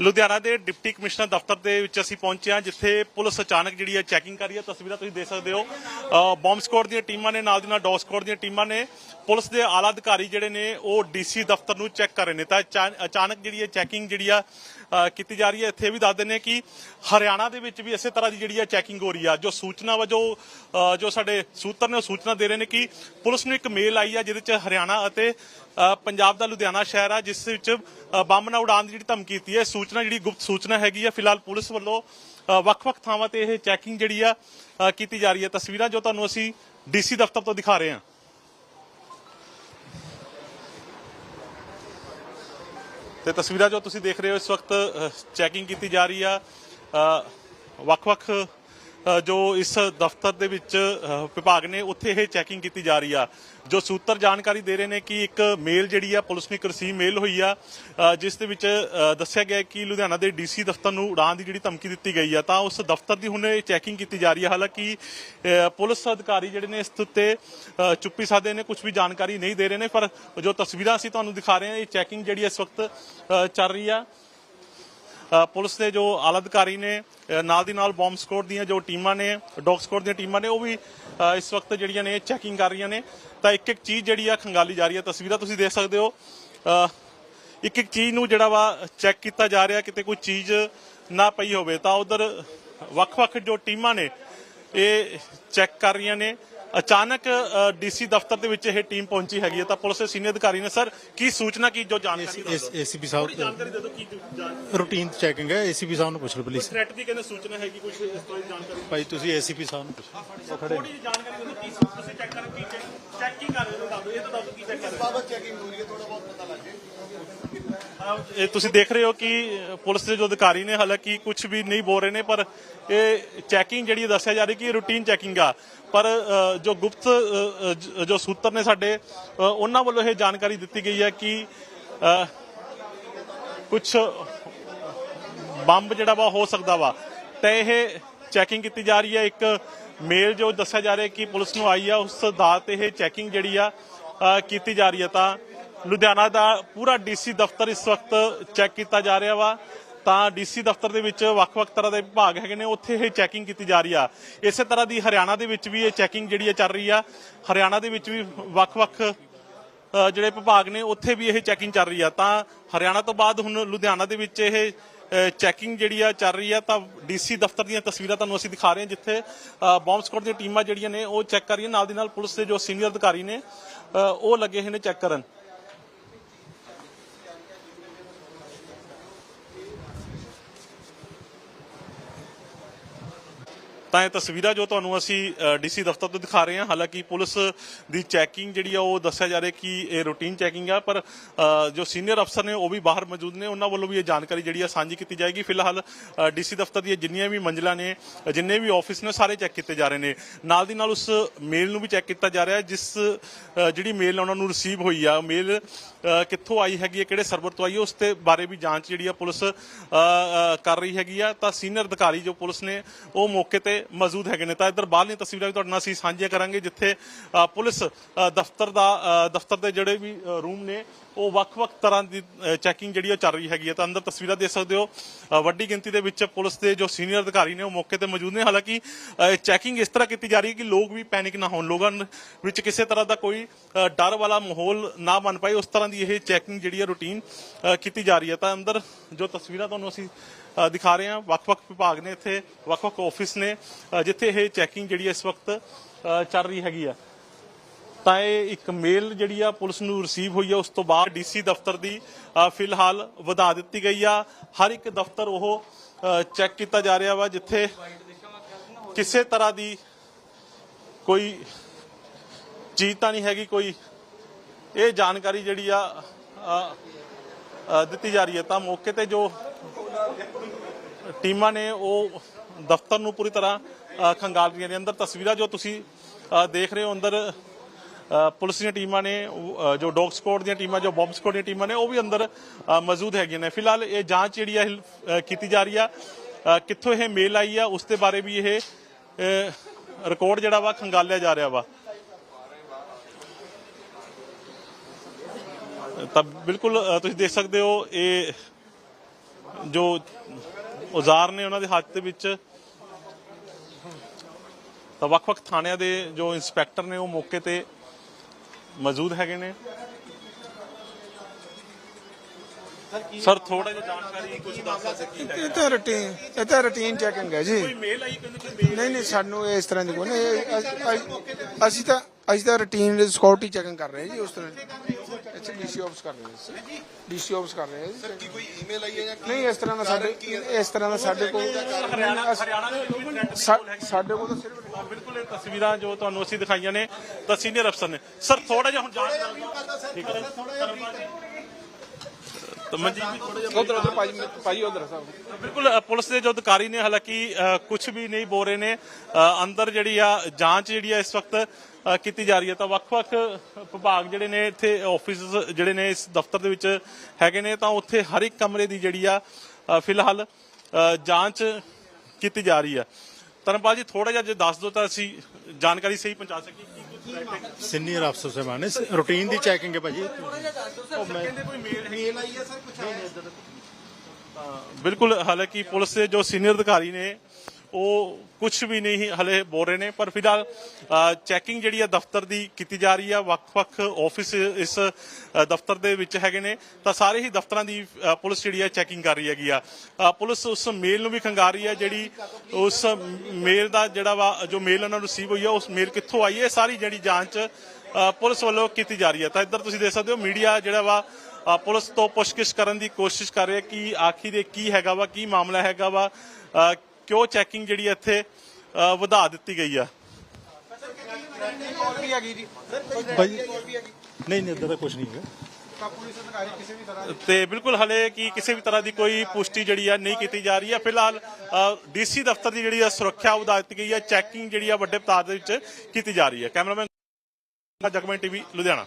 ਲੁਧਿਆਣਾ ਦੇ deputy commissioner ਦਫ਼ਤਰ ਦੇ ਵਿੱਚ ਅਸੀਂ ਪਹੁੰਚੇ ਹਾਂ, ਜਿੱਥੇ ਪੁਲਿਸ ਅਚਾਨਕ ਜਿਹੜੀ ਹੈ ਚੈਕਿੰਗ ਕਰ ਰਹੀ ਹੈ। ਤਸਵੀਰਾਂ ਤੁਸੀਂ ਦੇਖ ਸਕਦੇ ਹੋ। ਬੰਬ ਸਕੁਆਡ ਦੀਆਂ ਟੀਮਾਂ ਨੇ, ਨਾਲ ਦੀ ਨਾਲ ਡੌਗ ਸਕੁਆਡ ਦੀਆਂ ਟੀਮਾਂ ਨੇ। ਪੁਲਿਸ ਦੇ ਆਲਾ ਅਧਿਕਾਰੀ ਜਿਹੜੇ ਨੇ, ਉਹ ਡੀਸੀ ਦਫ਼ਤਰ ਨੂੰ ਚੈੱਕ ਕਰ ਰਹੇ ਨੇ। ਤਾਂ ਅਚਾ- ਅਚਾਨਕ ਜਿਹੜੀ ਹੈ ਚੈਕਿੰਗ ਜਿਹੜੀ ਆ ਕੀਤੀ ਜਾ ਰਹੀ ਹੈ। ਇੱਥੇ ਵੀ ਦੱਸ ਦਿੰਦੇ ਹਾਂ ਕਿ ਹਰਿਆਣਾ ਦੇ ਵਿੱਚ ਵੀ ਇਸੇ ਤਰ੍ਹਾਂ ਦੀ ਜਿਹੜੀ ਹੈ ਚੈਕਿੰਗ ਹੋ ਰਹੀ ਆ। ਜੋ ਸੂਚਨਾ ਵਜੋਂ ਅ, ਜੋ ਸਾਡੇ ਸੂਤਰ ਨੇ ਉਹ ਸੂਚਨਾ ਦੇ ਰਹੇ ਨੇ ਕਿ ਪੁਲਿਸ ਨੂੰ ਇੱਕ ਮੇਲ ਆਈ ਆ ਜਿਹਦੇ ਚ ਹਰਿਆਣਾ ਅਤੇ ਪੰਜਾਬ ਦਾ ਲੁਧਿਆਣਾ ਸ਼ਹਿਰ ਆ ਜਿਸ ਵਿੱਚ ਬੰਬ ਨਾ ਉਡਾਉਣ ਦੀ ਜਿਹੜੀ ਧਮਕੀ ਦਿੱਤੀ ਹੈ। ਸੂਚਨਾ ਜਿਹੜੀ ਗੁਪਤ ਸੂਚਨਾ ਹੈਗੀ ਆ ਫਿਲਹਾਲ ਪੁਲਿਸ ਵੱਲੋਂ ਵੱਖ-ਵੱਖ ਥਾਵਾਂ ਤੇ ਇਹ ਚੈਕਿੰਗ ਜਿਹੜੀ ਆ ਕੀਤੀ ਜਾ ਰਹੀ ਹੈ। ਤਸਵੀਰਾਂ ਜੋ ਤੁਹਾਨੂੰ ਅਸੀਂ ਡੀਸੀ ਦਫ਼ਤਰ ਤੋਂ ਦਿਖਾ ਰਹੇ ਹਾਂ। ਤੇ ਤਸਵੀਰਾਂ ਜੋ ਤੁਸੀਂ ਦੇਖ ਰਹੇ ਹੋ, ਇਸ ਵਕਤ ਚੈਕਿੰਗ ਕੀਤੀ ਜਾ ਰਹੀ ਆ। ਵੱਖ-ਵੱਖ ਜੋ ਇਸ ਦਫ਼ਤਰ ਦੇ ਵਿੱਚ ਵਿਭਾਗ ਨੇ ਉੱਥੇ ਇਹ ਚੈਕਿੰਗ ਕੀਤੀ ਜਾ ਰਹੀ ਆ। ਜੋ ਸੂਤਰ ਜਾਣਕਾਰੀ ਦੇ ਰਹੇ ਨੇ ਕਿ ਇੱਕ ਮੇਲ ਜਿਹੜੀ ਆ, ਪੁਲਿਸ ਨੂੰ ਇੱਕ ਰਸੀਵ ਮੇਲ ਹੋਈ ਆ ਜਿਸ ਦੇ ਵਿੱਚ ਦੱਸਿਆ ਗਿਆ ਕਿ ਲੁਧਿਆਣਾ ਦੇ ਡੀਸੀ ਦਫ਼ਤਰ ਨੂੰ ਉਡਾਣ ਦੀ ਜਿਹੜੀ ਧਮਕੀ ਦਿੱਤੀ ਗਈ ਆ, ਤਾਂ ਉਸ ਦਫ਼ਤਰ ਦੀ ਹੁਣ ਇਹ ਚੈਕਿੰਗ ਕੀਤੀ ਜਾ ਰਹੀ ਹੈ ਹਾਲਾਂਕਿ ਪੁਲਿਸ ਅਧਿਕਾਰੀ ਜਿਹੜੇ ਨੇ ਇਸ ਉੱਤੇ ਚੁੱਪੀ ਸਾਧੇ ਨੇ ਕੁਝ ਵੀ ਜਾਣਕਾਰੀ ਨਹੀਂ ਦੇ ਰਹੇ ਨੇ, ਪਰ ਜੋ ਤਸਵੀਰਾਂ ਅਸੀਂ ਤੁਹਾਨੂੰ ਦਿਖਾ ਰਹੇ ਹਾਂ, ਇਹ ਚੈਕਿੰਗ ਜਿਹੜੀ ਇਸ ਵਕਤ ਚੱਲ ਰਹੀ ਆ। ਪੁਲਿਸ ਦੇ ਜੋ ਆਲਾ ਅਧਿਕਾਰੀ ਨੇ ਨਾਲ ਦੀ ਨਾਲ ਬੰਬ ਸਕੁਆਡ ਦੀਆਂ ਜੋ ਟੀਮਾਂ ਨੇ ਡੌਗ ਸਕੁਆਡ ਦੀਆਂ ਟੀਮਾਂ ਨੇ, ਉਹ ਵੀ ਇਸ ਵਕਤ ਜਿਹੜੀਆਂ ਨੇ ਚੈਕਿੰਗ ਕਰ ਰਹੀਆਂ ਨੇ। ਤਾਂ ਇੱਕ ਇੱਕ ਚੀਜ਼ ਜਿਹੜੀ ਆ ਖੰਗਾਲੀ ਜਾ ਰਹੀ ਹੈ ਤਸਵੀਰਾਂ ਤੁਸੀਂ ਦੇਖ ਸਕਦੇ ਹੋ। ਇੱਕ ਇੱਕ ਚੀਜ਼ ਨੂੰ ਜਿਹੜਾ ਵਾ ਚੈੱਕ ਕੀਤਾ ਜਾ ਰਿਹਾ, ਕਿਤੇ ਕੋਈ ਚੀਜ਼ ਨਾ ਪਈ ਹੋਵੇ, ਤਾਂ ਉਧਰ ਵੱਖ-ਵੱਖ ਜੋ ਟੀਮਾਂ ਨੇ, ਇਹ ਚੈੱਕ ਕਰ ਰਹੀਆਂ ਨੇ। ਅਚਾਨਕ ਡੀਸੀ ਦਫ਼ਤਰ ਦੇ ਵਿੱਚ ਇਹ ਟੀਮ ਪਹੁੰਚੀ ਹੈਗੀ ਹੈ ਤਾਂ ਪੁਲਿਸ ਦੇ ਸੀਨੀਅਰ ਅਧਿਕਾਰੀ ਨੇ ਸਰ ਕੀ ਸੂਚਨਾ ਕੀ ਜੋ ਜਾਣਕਾਰੀ ਦੱਸੋ ਏਸੀਪੀ ਸਾਹਿਬ ਜਾਣਕਾਰੀ ਦੇ ਦਿਓ ਕੀ ਜਾਣ ਰੂਟੀਨ ਚੈਕਿੰਗ ਹੈ ਏਸੀਪੀ ਸਾਹਿਬ ਨੂੰ ਪੁੱਛ ਲਓ ਪਲੀਜ਼ ਥ੍ਰੈਟ ਦੀ ਕਹਿੰਦੇ ਸੂਚਨਾ ਹੈਗੀ ਕੁਝ ਇਸ ਤੋਂ ਜਾਣਕਾਰੀ? ਭਾਈ ਤੁਸੀਂ ਏਸੀਪੀ ਸਾਹਿਬ ਨੂੰ ਪੁੱਛੋ। ਥੋੜੀ ਜਿਹੀ ਜਾਣਕਾਰੀ ਦਿਓ ਕੀ ਤੁਸੀਂ ਚੈੱਕ ਕਰ ਕੀ ਚੈੱਕ ਕੀ ਕਰ ਰਹੇ ਹੋ ਦੱਸੋ ਇਹ ਤਾਂ ਦੱਸੋ ਕੀ ਚੈੱਕ ਕਰ ਰਹੇ ਹੋ। ਬਾਬਤ ਚੈਕਿੰਗ ਹੋ ਰਹੀ ਹੈ ਥੋੜਾ ਬਹੁਤ ਪਤਾ ਲੱਗ ਇਹ ਤੁਸੀਂ ਦੇਖ ਰਹੇ ਹੋ ਕਿ ਪੁਲਿਸ ਦੇ ਜੋ ਅਧਿਕਾਰੀ ਨੇ, ਹਾਲਾਂਕਿ ਕੁਝ ਵੀ ਨਹੀਂ ਬੋਲ ਰਹੇ ਨੇ, ਪਰ ਇਹ ਚੈਕਿੰਗ ਜਿਹੜੀ ਦੱਸਿਆ ਜਾ ਰਹੀ ਕਿ ਰੂਟੀਨ ਚੈਕਿੰਗ ਆ। ਪਰ ਜੋ ਗੁਪਤ ਜੋ ਸੂਤਰ ਨੇ ਸਾਡੇ ਉਹਨਾਂ ਵੱਲੋਂ ਇਹ ਜਾਣਕਾਰੀ ਦਿੱਤੀ ਗਈ ਹੈ ਕਿ ਕੁਝ ਬੰਬ ਜਿਹੜਾ ਵਾ ਹੋ ਸਕਦਾ ਵਾ। ਤੇ ਇਹ ਚੈਕਿੰਗ ਕੀਤੀ ਜਾ ਰਹੀ ਹੈ। ਇੱਕ ਮੇਲ ਜੋ ਦੱਸਿਆ ਜਾ ਰਿਹਾ ਕਿ ਪੁਲਿਸ ਨੂੰ ਆਈ ਆ, ਉਸ ਦਾ ਤੇ ਇਹ ਚੈਕਿੰਗ ਜਿਹੜੀ ਆ ਕੀਤੀ ਜਾ ਰਹੀ ਹੈ ਤਾਂ ਲੁਧਿਆਣਾ ਦਾ ਪੂਰਾ ਡੀਸੀ ਦਫ਼ਤਰ ਇਸ ਵਕਤ ਚੈੱਕ ਕੀਤਾ ਜਾ ਰਿਹਾ ਵਾ। ਤਾਂ ਡੀਸੀ ਦਫ਼ਤਰ ਦੇ ਵਿੱਚ ਵੱਖ-ਵੱਖ ਤਰ੍ਹਾਂ ਦੇ ਵਿਭਾਗ ਹੈਗੇ ਨੇ, ਉੱਥੇ ਇਹ ਚੈਕਿੰਗ ਕੀਤੀ ਜਾ ਰਹੀ ਆ। ਇਸੇ ਤਰ੍ਹਾਂ ਦੀ ਹਰਿਆਣਾ ਦੇ ਵਿੱਚ ਵੀ ਇਹ ਚੈਕਿੰਗ ਜਿਹੜੀ ਹੈ ਚੱਲ ਰਹੀ ਆ। ਹਰਿਆਣਾ ਦੇ ਵਿੱਚ ਵੀ ਵੱਖ-ਵੱਖ ਜਿਹੜੇ ਵਿਭਾਗ ਨੇ, ਉੱਥੇ ਵੀ ਇਹ ਚੈਕਿੰਗ ਚੱਲ ਰਹੀ ਆ। ਤਾਂ ਹਰਿਆਣਾ ਤੋਂ ਬਾਅਦ ਹੁਣ ਲੁਧਿਆਣਾ ਦੇ ਵਿੱਚ ਇਹ ਚੈਕਿੰਗ ਜਿਹੜੀ ਆ ਚੱਲ ਰਹੀ ਆ। ਤਾਂ ਡੀਸੀ ਦਫ਼ਤਰ ਦੀਆਂ ਤਸਵੀਰਾਂ ਤੁਹਾਨੂੰ ਅਸੀਂ ਦਿਖਾ ਰਹੇ ਹਾਂ, ਜਿੱਥੇ ਬੰਬ ਸਕੁਆਡ ਦੀਆਂ ਟੀਮਾਂ ਜਿਹੜੀਆਂ ਨੇ, ਉਹ ਚੈੱਕ ਕਰ ਰਹੀਆਂ। ਨਾਲ ਦੀ ਨਾਲ ਪੁਲਿਸ ਦੇ ਜੋ ਸੀਨੀਅਰ ਅਧਿਕਾਰੀ ਨੇ ਉਹ ਲੱਗੇ ਹੋਏ ਨੇ ਚੈੱਕ ਕਰਨ। ਤਾਂ ਇਹ ਤਸਵੀਰਾਂ ਜੋ ਤੁਹਾਨੂੰ ਅਸੀਂ ਡੀਸੀ ਦਫ਼ਤਰ ਤੋਂ ਦਿਖਾ ਰਹੇ ਹਾਂ। ਹਾਲਾਂਕਿ ਪੁਲਿਸ ਦੀ ਚੈਕਿੰਗ ਜਿਹੜੀ ਆ, ਉਹ ਦੱਸਿਆ ਜਾ ਰਿਹਾ ਕਿ ਇਹ ਰੂਟੀਨ ਚੈਕਿੰਗ ਆ, ਪਰ ਜੋ ਸੀਨੀਅਰ ਅਫਸਰ ਨੇ ਉਹ ਵੀ ਬਾਹਰ ਮੌਜੂਦ ਨੇ। ਉਹਨਾਂ ਵੱਲੋਂ ਵੀ ਇਹ ਜਾਣਕਾਰੀ ਜਿਹੜੀ ਆ ਸਾਂਝੀ ਕੀਤੀ ਜਾਏਗੀ। ਫਿਲਹਾਲ ਡੀਸੀ ਦਫ਼ਤਰ ਦੀਆਂ ਜਿੰਨੀਆਂ ਵੀ ਮੰਜ਼ਲਾਂ ਨੇ, ਜਿੰਨੇ ਵੀ ਆਫਿਸ ਨੇ, ਸਾਰੇ ਚੈੱਕ ਕੀਤੇ ਜਾ ਰਹੇ ਨੇ। ਨਾਲ ਦੀ ਨਾਲ ਉਸ ਮੇਲ ਨੂੰ ਵੀ ਚੈੱਕ ਕੀਤਾ ਜਾ ਰਿਹਾ, ਜਿਸ ਜਿਹੜੀ ਮੇਲ ਉਹਨਾਂ ਨੂੰ ਰਿਸੀਵ ਹੋਈ ਆ। ਮੇਲ ਕਿੱਥੋਂ ਆਈ ਹੈਗੀ ਹੈ ਕਿਹੜੇ ਸਰਵਰ ਤੋਂ ਆਈ ਹੈ ਉਸ ਤੇ ਬਾਰੇ ਵੀ ਜਾਂਚ ਜਿਹੜੀ ਆ ਪੁਲਿਸ ਕਰ ਰਹੀ ਹੈਗੀ ਆ। ਤਾਂ ਸੀਨੀਅਰ ਅਧਿਕਾਰੀ ਜੋ ਪੁਲਿਸ ਨੇ, ਉਹ ਮੌਕੇ ਤੇ ਮੌਜੂਦ ਹੈਗੇ ਨੇ। ਤਾਂ ਇੱਧਰ ਬਾਹਰਲੀਆਂ ਤਸਵੀਰਾਂ ਵੀ ਤੁਹਾਡੇ ਨਾਲ ਅਸੀਂ ਸਾਂਝੀਆਂ ਕਰਾਂਗੇ ਜਿੱਥੇ ਅ, ਪੁਲਿਸ ਦਫ਼ਤਰ ਦਾ ਅ, ਦਫ਼ਤਰ ਦੇ ਜਿਹੜੇ ਵੀ ਰੂਮ ਨੇ ਉਹ ਵੱਖ-ਵੱਖ ਤਰ੍ਹਾਂ ਦੀ ਚੈਕਿੰਗ ਜਿਹੜੀ ਉਹ ਚੱਲ ਰਹੀ ਹੈਗੀ ਹੈ। ਤਾਂ ਅੰਦਰ ਤਸਵੀਰਾਂ ਦੇਖ ਸਕਦੇ ਹੋ ਵੱਡੀ ਗਿਣਤੀ ਦੇ ਵਿੱਚ ਪੁਲਿਸ ਦੇ ਜੋ ਸੀਨੀਅਰ ਅਧਿਕਾਰੀ ਨੇ ਉਹ ਮੌਕੇ ਤੇ ਮੌਜੂਦ ਨੇ। ਹਾਲਾਂਕਿ ਚੈਕਿੰਗ ਇਸ ਤਰ੍ਹਾਂ ਕੀਤੀ ਜਾ ਰਹੀ ਹੈ ਕਿ ਲੋਕ ਵੀ ਪੈਨਿਕ ਨਾ ਹੋਣ। ਲੋਕਾਂ ਵਿੱਚ ਕਿਸੇ ਤਰ੍ਹਾਂ ਦਾ ਕੋਈ ਡਰ ਵਾਲਾ ਮਾਹੌਲ ਨਾ ਬਣ ਪਾਏ। ਉਸ ਤਰ੍ਹਾਂ ਦੀ ਇਹ ਚੈਕਿੰਗ ਜਿਹੜੀ ਹੈ ਰੂਟੀਨ ਕੀਤੀ ਜਾ ਰਹੀ ਹੈ। ਤਾਂ ਅੰਦਰ ਜੋ ਤਸਵੀਰਾਂ ਤੁਹਾਨੂੰ ਅਸੀਂ ਦਿਖਾ ਰਹੇ ਹਾਂ, ਵੱਖ-ਵੱਖ ਵਿਭਾਗ ਨੇ ਇੱਥੇ, ਵੱਖ-ਵੱਖ ਆਫਿਸ ਨੇ ਜਿੱਥੇ ਇਹ ਚੈਕਿੰਗ ਜਿਹੜੀ ਹੈ ਇਸ ਵਕਤ ਚੱਲ ਰਹੀ ਹੈਗੀ ਆ ਤਾਂ ਇਹ ਇੱਕ ਮੇਲ ਜਿਹੜੀ ਆ ਪੁਲਿਸ ਨੂੰ ਰਿਸੀਵ ਹੋਈ ਆ ਉਸ ਤੋਂ ਬਾਅਦ ਡੀਸੀ ਦਫ਼ਤਰ ਦੀ ਫਿਲਹਾਲ ਵਧਾ ਦਿੱਤੀ ਗਈ ਆ। ਹਰ ਇੱਕ ਦਫ਼ਤਰ ਉਹ ਚੈੱਕ ਕੀਤਾ ਜਾ ਰਿਹਾ ਵਾ ਜਿੱਥੇ ਕਿਸੇ ਤਰ੍ਹਾਂ ਦੀ ਕੋਈ ਚੀਜ਼ ਤਾਂ ਨਹੀਂ ਹੈਗੀ ਕੋਈ ਇਹ ਜਾਣਕਾਰੀ ਜਿਹੜੀ ਆ ਦਿੱਤੀ ਜਾ ਰਹੀ ਹੈ ਤਾਂ ਮੌਕੇ ਤੇ ਜੋ ਟੀਮਾਂ ਨੇ ਉਹ ਦਫ਼ਤਰ ਨੂੰ ਪੂਰੀ ਤਰ੍ਹਾਂ ਅ, ਖੰਗਾਲ ਰਹੀਆਂ ਨੇ। ਅੰਦਰ ਤਸਵੀਰਾਂ ਜੋ ਤੁਸੀਂ ਦੇਖ ਰਹੇ ਹੋ ਅੰਦਰ ਪੁਲਿਸ ਦੀਆਂ ਟੀਮਾਂ ਨੇ ਜੋ ਡੌਗ ਸਕੁਆਡ ਦੀਆਂ ਟੀਮਾਂ ਜੋ ਬੰਬ ਸਕੁਆਡ ਦੀਆਂ ਟੀਮਾਂ ਨੇ ਉਹ ਵੀ ਅੰਦਰ ਮੌਜੂਦ ਹੈਗੀਆਂ ਨੇ। ਫਿਲਹਾਲ ਇਹ ਜਾਂਚ ਜਿਹੜੀ ਆ ਕੀਤੀ ਜਾ ਰਹੀ ਆ। ਅ, ਕਿੱਥੋਂ ਇਹ ਮੇਲ ਆਈ ਆ ਉਸ ਦੇ ਬਾਰੇ ਵੀ ਇਹ ਰਿਕਾਰਡ ਜਿਹੜਾ ਵਾ ਖੰਗਾਲਿਆ ਜਾ ਰਿਹਾ ਵਾ। ਤਾਂ ਬਿਲਕੁਲ ਤੁਸੀਂ ਦੇਖ ਸਕਦੇ ਹੋ ਇਹ ਜੋ ਔਜ਼ਾਰ ਨੇ ਉਹਨਾਂ ਦੇ ਹੱਥ ਦੇ ਵਿੱਚ ਤਾਂ ਵੱਖ-ਵੱਖ ਥਾਣਿਆਂ ਦੇ ਜੋ ਇੰਸਪੈਕਟਰ ਨੇ ਉਹ ਮੌਕੇ ਤੇ ਮੌਜੂਦ ਹੈਗੇ ਨੇ। ਸਰ ਥੋੜਾ ਜਿਹਾ ਜਾਣਕਾਰੀ ਕੁਝ ਦੱਸ ਸਕਦੇ ਕੀ ਹੈ ਇਹ ਤਾਂ ਰੂਟੀਨ ਇਹ ਤਾਂ ਰੂਟੀਨ ਚੈਕਿੰਗ ਹੈ ਜੀ। ਕੋਈ ਮੇਲ ਆਈ ਕਹਿੰਦੇ ਕੋਈ ਮੇਲ ਨਹੀਂ ਨਹੀਂ ਸਾਨੂੰ ਇਸ ਤਰ੍ਹਾਂ ਦੀ ਕੋਈ ਨਹੀਂ ਇਹ ਅਸੀਂ ਤਾਂ ਅਸੀਂ ਤਾਂ ਰੂਟੀਨ ਸਿਕਿਉਰਿਟੀ ਚੈਕਿੰਗ ਕਰ ਰਹੇ ਹਾਂ ਜੀ ਉਸ ਤਰ੍ਹਾਂ ਇੱਥੇ ਡੀਸੀ ਆਫਿਸ ਕਰ ਰਹੇ ਹਾਂ। ਡੀਸੀ ਆਫਿਸ ਕਰ ਰਹੇ ਹਾਂ ਜੀ। ਕੀ ਕੋਈ ਈਮੇਲ ਆਈ ਹੈ ਜਾਂ ਨਹੀਂ ਇਸ ਤਰ੍ਹਾਂ ਦਾ ਸਾਡੇ ਇਸ ਤਰ੍ਹਾਂ ਦਾ ਸਾਡੇ ਕੋਲ ਹਰਿਆਣਾ ਹਰਿਆਣਾ ਦੇ ਸਾ- ਸਾਡੇ ਕੋਲ ਤਾਂ ਸਿਰਫ ਬਿਲਕੁਲ ਇਹ ਤਸਵੀਰਾਂ ਜੋ ਤੁਹਾਨੂੰ ਅਸੀਂ ਦਿਖਾਈਆਂ ਨੇ ਤਾਂ ਸੀਨੀਅਰ ਅਫਸਰ ਨੇ। ਸਰ ਥੋੜਾ ਜਿਹਾ ਹੁਣ ਜਾਣ ਠੀਕ ਹੈ। ਤਾਂ ਮਨਜੀਤ ਜੀ ਥੋੜਾ ਜਿਹਾ ਉਧਰ ਉਧਰ ਭਾਜੀ ਭਾਜੀ ਉਧਰ ਸਾਹਿਬ ਬਿਲਕੁਲ ਅ, ਪੁਲਿਸ ਦੇ ਜੋ ਅਧਿਕਾਰੀ ਨੇ ਹਾਲਾਂਕਿ ਕੁਝ ਵੀ ਨਹੀਂ ਬੋਲ ਰਹੇ ਨੇ ਅ, ਅੰਦਰ ਜਿਹੜੀ ਆ ਜਾਂਚ ਜਿਹੜੀ ਆ ਇਸ ਵਕਤ ਅ, ਕੀਤੀ ਜਾ ਰਹੀ ਹੈ। ਤਾਂ ਵੱਖ-ਵੱਖ ਵਿਭਾਗ ਜਿਹੜੇ ਨੇ ਇੱਥੇ ਆਫਿਸ ਜਿਹੜੇ ਨੇ ਇਸ ਦਫ਼ਤਰ ਦੇ ਵਿੱਚ ਹੈਗੇ ਨੇ ਤਾਂ ਉੱਥੇ ਹਰ ਇੱਕ ਕਮਰੇ ਦੀ ਜਿਹੜੀ ਆ ਅ, ਫਿਲਹਾਲ ਅ, ਜਾਂਚ ਕੀਤੀ ਜਾ ਰਹੀ ਆ ਧਰਮਪਾਲ ਜੀ ਥੋੜਾ ਜਿਹਾ ਜੇ ਦੱਸ ਦਿਓ ਤਾਂ ਅਸੀਂ ਜਾਣਕਾਰੀ ਸਹੀ ਪਹੁੰਚਾ ਸਕੀਏ। ਸੀਨੀਅਰ ਅਫਸਰ ਸਾਹਿਬਾਨ ਨੇ ਰੂਟੀਨ ਦੀ ਚੈਕਿੰਗ ਹੈ ਭਾਜੀ ਕਹਿੰਦੇ ਕੋਈ ਮੇਲ ਮੇਲ ਆਈ ਹੈ ਸਰ ਕੁਝ ਆਇਆ ਬਿਲਕੁਲ ਹਾਲਾਂਕਿ ਪੁਲਿਸ ਦੇ ਜੋ ਸੀਨੀਅਰ ਅਧਿਕਾਰੀ ਨੇ ਉਹ ਕੁਝ ਵੀ ਨਹੀਂ ਹਲੇ ਬੋਲ ਰਹੇ ਨੇ। ਪਰ ਫਿਲਹਾਲ ਚੈਕਿੰਗ ਜਿਹੜੀ ਆ ਦਫ਼ਤਰ ਦੀ ਕੀਤੀ ਜਾ ਰਹੀ ਆ। ਵੱਖ-ਵੱਖ ਆਫਿਸ ਇਸ ਦਫ਼ਤਰ ਦੇ ਵਿੱਚ ਹੈਗੇ ਨੇ। ਤਾਂ ਸਾਰੇ ਹੀ ਦਫ਼ਤਰਾਂ ਦੀ ਪੁਲਿਸ ਜਿਹੜੀ ਆ ਚੈਕਿੰਗ ਕਰ ਰਹੀ ਹੈਗੀ ਆ। ਪੁਲਿਸ ਉਸ ਮੇਲ ਨੂੰ ਵੀ ਖੰਗਾਰ ਰਹੀ ਆ, ਜਿਹੜੀ ਉਸ ਮੇਲ ਦਾ ਜਿਹੜਾ ਵਾ, ਜੋ ਮੇਲ ਉਹਨਾਂ ਨੂੰ ਰਿਸੀਵ ਹੋਈ ਆ, ਉਸ ਮੇਲ ਕਿੱਥੋਂ ਆਈ ਹੈ ਸਾਰੀ ਜਿਹੜੀ ਜਾਂਚ ਪੁਲਿਸ ਵੱਲੋਂ ਕੀਤੀ ਜਾ ਰਹੀ ਹੈ ਤਾਂ ਇੱਧਰ ਤੁਸੀਂ ਦੇਖ ਸਕਦੇ ਹੋ ਮੀਡੀਆ ਜਿਹੜਾ ਵਾ ਪੁਲਿਸ ਤੋਂ ਪੁੱਛਗਿੱਛ ਕਰਨ ਦੀ ਕੋਸ਼ਿਸ਼ ਕਰ ਰਿਹਾ ਕਿ ਆਖਿਰ ਇਹ ਕੀ ਹੈਗਾ ਵਾ, ਕੀ ਮਾਮਲਾ ਹੈਗਾ ਵਾ ਕਿਉਂ ਚੈਕਿੰਗ ਜਿਹੜੀ ਇੱਥੇ ਵਧਾ ਦਿੱਤੀ ਗਈ ਆ? ਵੀ ਹੈਗੀ ਜੀ ਭਾਜੀ ਨਹੀਂ ਨਹੀਂ ਇਦਾਂ ਦਾ ਕੁਝ ਨਹੀਂ ਹੈ ਤਾਂ ਬਿਲਕੁਲ ਹਲੇ ਕੀ ਕਿਸੇ ਵੀ ਤਰ੍ਹਾਂ ਦੀ ਕੋਈ ਪੁਸ਼ਟੀ ਜਿਹੜੀ ਆ ਨਹੀਂ ਕੀਤੀ ਜਾ ਰਹੀ ਹੈ ਫਿਲਹਾਲ ਡੀਸੀ ਦਫ਼ਤਰ ਦੀ ਜਿਹੜੀ ਆ ਸੁਰੱਖਿਆ ਵਧਾ ਦਿੱਤੀ ਗਈ ਹੈ ਚੈਕਿੰਗ ਜਿਹੜੀ ਆ ਵੱਡੇ ਪਤਾਰ ਦੇ ਵਿੱਚ ਕੀਤੀ ਜਾ ਰਹੀ ਹੈ ਕੈਮਰਾਮੈਨ ਜਗਮਨ ਟੀਵੀ ਲੁਧਿਆਣਾ।